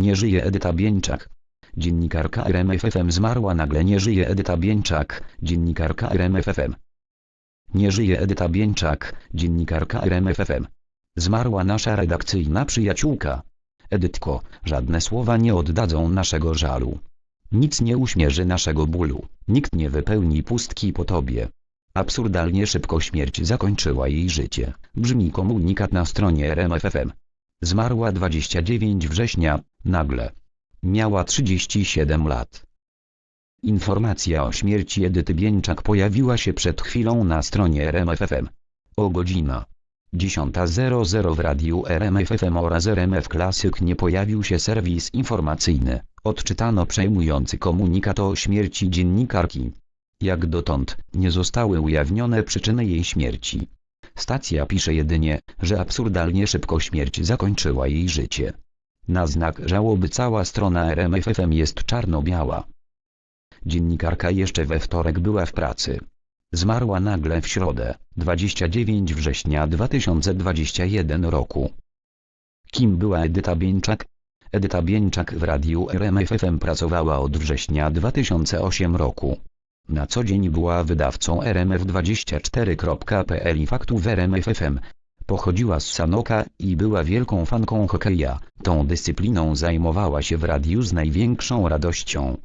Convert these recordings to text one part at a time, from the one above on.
Nie żyje Edyta Bieńczak. Dziennikarka RMFFM zmarła nagle. Nie żyje Edyta Bieńczak. Dziennikarka RMFFM. Nie żyje Edyta Bieńczak. Dziennikarka RMFFM. Zmarła nasza redakcyjna przyjaciółka. Edytko, żadne słowa nie oddadzą naszego żalu. Nic nie uśmierzy naszego bólu, nikt nie wypełni pustki po tobie. Absurdalnie szybko śmierć zakończyła jej życie, brzmi komunikat na stronie RMFFM. Zmarła 29 września, nagle. Miała 37 lat. Informacja o śmierci Edyty Bieńczak pojawiła się przed chwilą na stronie RMFFM. O godzina 10.00 w radiu RMFFM oraz RMF Klasyk nie pojawił się serwis informacyjny. Odczytano przejmujący komunikat o śmierci dziennikarki. Jak dotąd, nie zostały ujawnione przyczyny jej śmierci. Stacja pisze jedynie, że absurdalnie szybko śmierć zakończyła jej życie. Na znak żałoby cała strona RMFFM jest czarno-biała. Dziennikarka jeszcze we wtorek była w pracy. Zmarła nagle w środę, 29 września 2021 roku. Kim była Edyta Bieńczak? Edyta Bieńczak w radiu RMFFM pracowała od września 2008 roku. Na co dzień była wydawcą RMF24.pl i faktów RMFFM. Pochodziła z Sanoka i była wielką fanką hokeja. Tą dyscypliną zajmowała się w radiu z największą radością.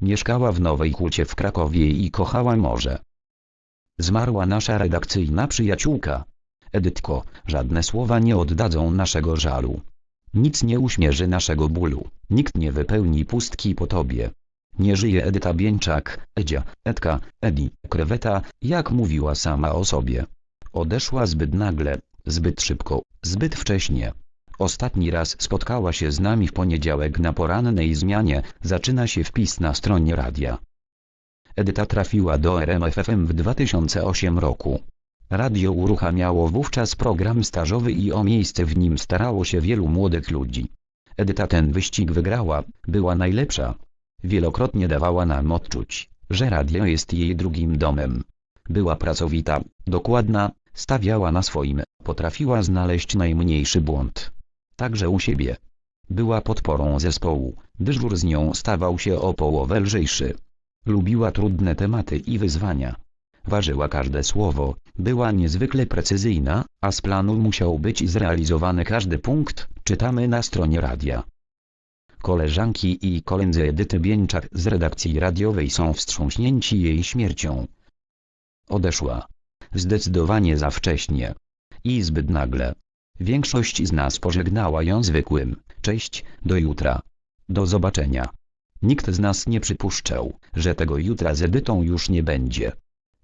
Mieszkała w Nowej Hucie w Krakowie i kochała morze. Zmarła nasza redakcyjna przyjaciółka. Edytko, żadne słowa nie oddadzą naszego żalu. Nic nie uśmierzy naszego bólu, nikt nie wypełni pustki po tobie. Nie żyje Edyta Bieńczak, Edzia, Edka, Edi, kreweta, jak mówiła sama o sobie. Odeszła zbyt nagle, zbyt szybko, zbyt wcześnie. Ostatni raz spotkała się z nami w poniedziałek na porannej zmianie, zaczyna się wpis na stronie radia. Edyta trafiła do RMFFM w 2008 roku. Radio uruchamiało wówczas program stażowy i o miejsce w nim starało się wielu młodych ludzi. Edyta ten wyścig wygrała, była najlepsza. Wielokrotnie dawała nam odczuć, że radio jest jej drugim domem. Była pracowita, dokładna, stawiała na swoim, potrafiła znaleźć najmniejszy błąd. Także u siebie. Była podporą zespołu, dyżur z nią stawał się o połowę lżejszy. Lubiła trudne tematy i wyzwania. Ważyła każde słowo, była niezwykle precyzyjna, a z planu musiał być zrealizowany każdy punkt, czytamy na stronie radia. Koleżanki i koledzy Edyty Bieńczak z redakcji radiowej są wstrząśnięci jej śmiercią. Odeszła. Zdecydowanie za wcześnie. I zbyt nagle. Większość z nas pożegnała ją zwykłym, cześć, do jutra. Do zobaczenia. Nikt z nas nie przypuszczał, że tego jutra z Edytą już nie będzie.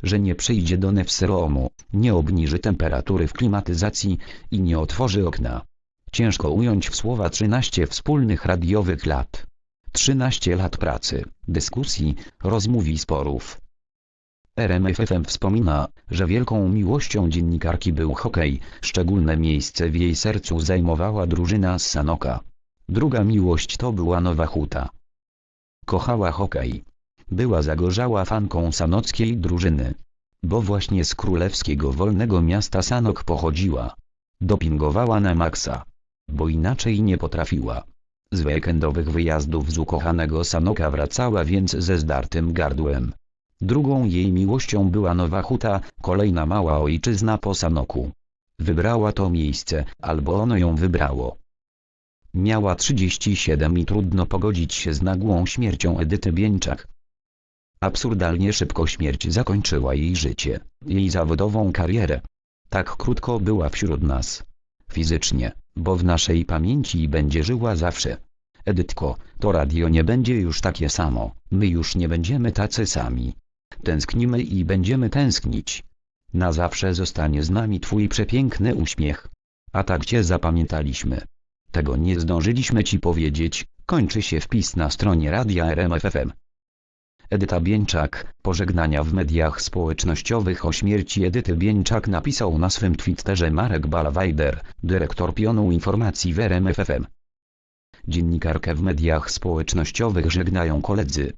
Że nie przyjdzie do Nefseromu, nie obniży temperatury w klimatyzacji i nie otworzy okna. Ciężko ująć w słowa 13 wspólnych radiowych lat. 13 lat pracy, dyskusji, rozmów i sporów. RMFFM wspomina, że wielką miłością dziennikarki był hokej, szczególne miejsce w jej sercu zajmowała drużyna z Sanoka. Druga miłość to była Nowa Huta. Kochała hokej. Była zagorzała fanką sanockiej drużyny. Bo właśnie z królewskiego wolnego miasta Sanok pochodziła. Dopingowała na maksa. Bo inaczej nie potrafiła. Z weekendowych wyjazdów z ukochanego Sanoka wracała więc ze zdartym gardłem. Drugą jej miłością była Nowa Huta, kolejna mała ojczyzna po Sanoku. Wybrała to miejsce, albo ono ją wybrało. Miała 37 i trudno pogodzić się z nagłą śmiercią Edyty Bieńczak. Absurdalnie szybko śmierć zakończyła jej życie, jej zawodową karierę. Tak krótko była wśród nas. Fizycznie, bo w naszej pamięci będzie żyła zawsze. Edytko, to radio nie będzie już takie samo, my już nie będziemy tacy sami. Tęsknimy i będziemy tęsknić. Na zawsze zostanie z nami twój przepiękny uśmiech. A tak cię zapamiętaliśmy. Tego nie zdążyliśmy ci powiedzieć, kończy się wpis na stronie radia RMFFM. Edyta Bieńczak, pożegnania w mediach społecznościowych o śmierci Edyty Bieńczak napisał na swym Twitterze Marek Balwajder, dyrektor pionu informacji w RMFFM. Dziennikarkę w mediach społecznościowych żegnają koledzy.